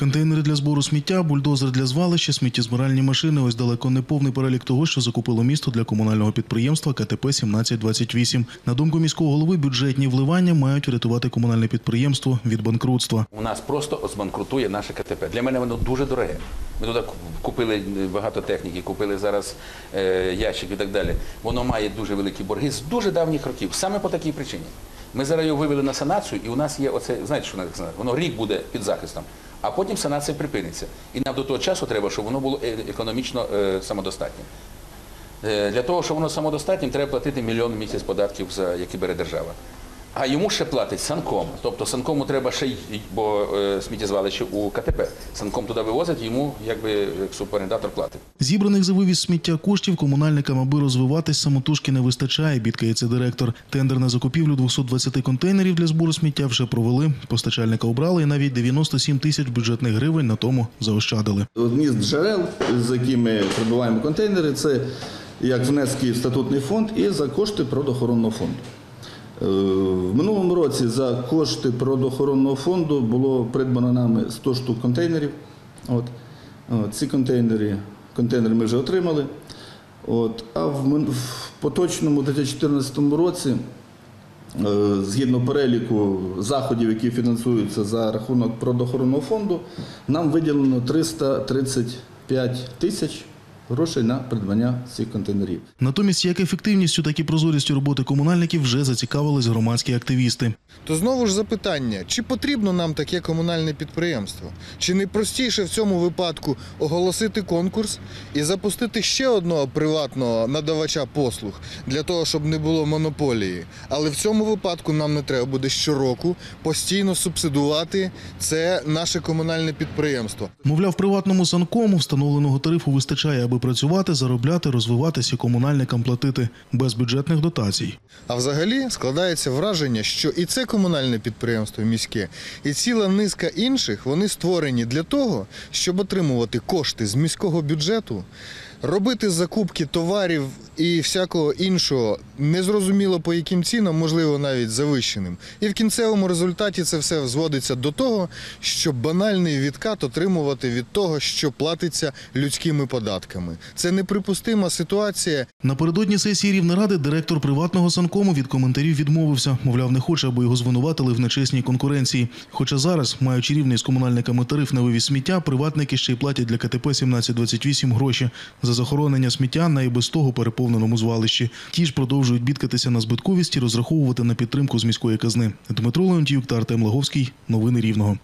Контейнери для збору сміття, бульдозер для звалища, сміттєзбиральні машини. Ось далеко не повний перелік того, що закупило місто для комунального підприємства КТП 1728. На думку міського голови, бюджетні вливання мають врятувати комунальне підприємство від банкрутства. У нас просто збанкрутує наше КТП. Для мене воно дуже дороге. Ми туди купили багато техніки, купили зараз е, ящик і так далі. Воно має дуже великі борги з дуже давніх років, саме по такій причині. Ми зараз його вивели на санацію, і у нас є оце, знаєте, що воно- воно рік буде під захистом, а потім санація припиниться. І нам до того часу треба, щоб воно було е- економічно е, самодостатнім. Е, Для того, щоб воно самодостатнім, треба платити мільйон місяць податків, за які бере держава. А йому ще платить санком. Тобто санкому треба ще й, бо е, сміттєзвалище у КТП. Санком туди вивозить, йому якби як суперендатор платить. Зібраних за вивіз сміття коштів комунальникам, аби розвиватись, самотужки не вистачає, бідкається директор. Тендер на закупівлю 220 контейнерів для збору сміття вже провели. Постачальника обрали і навіть 97 тисяч бюджетних гривень на тому заощадили. Одні з джерел, з якими придбуваємо контейнери, це як внески в статутний фонд і за кошти природоохоронного фонду. Е, В минулому році за кошти природоохоронного фонду було придбано нами 100 штук контейнерів. От. Ці контейнери, контейнери ми вже отримали. От. А в, в поточному 2014 році Е, Згідно переліку заходів, які фінансуються за рахунок природоохоронного фонду, нам виділено 335 тисяч грошей на придбання цих контейнерів. Натомість, як ефективністю, так і прозорістю роботи комунальників вже зацікавились громадські активісти. То знову ж запитання, чи потрібно нам таке комунальне підприємство? Чи не простіше в цьому випадку оголосити конкурс і запустити ще одного приватного надавача послуг для того, щоб не було монополії? Але в цьому випадку нам не треба буде щороку постійно субсидувати це наше комунальне підприємство. Мовляв, приватному санкому встановленого тарифу вистачає, аби працювати, заробляти, розвиватися комунальникам платити без бюджетних дотацій. А взагалі складається враження, що і це комунальне підприємство міське, і ціла низка інших вони створені для того, щоб отримувати кошти з міського бюджету, робити закупки товарів і всякого іншого, незрозуміло по яким цінам, можливо, навіть завищеним. І в кінцевому результаті це все зводиться до того, щоб банальний відкат отримувати від того, що платиться людськими податками. Це неприпустима ситуація, Напередодні сесії Рівнеради директор приватного санкому від коментарів відмовився. Мовляв, не хоче, аби його звинуватили в нечесній конкуренції. Хоча зараз, маючи рівний з комунальниками тариф на вивіз сміття, приватники ще й платять для КТП 1728 гроші за захоронення сміття на і без того переповненому звалищі. Ті ж продовжують бідкатися на збитковість і розраховувати на підтримку з міської казни. Дмитро Леонтіюк та Артем Лаговський. Новини Рівного.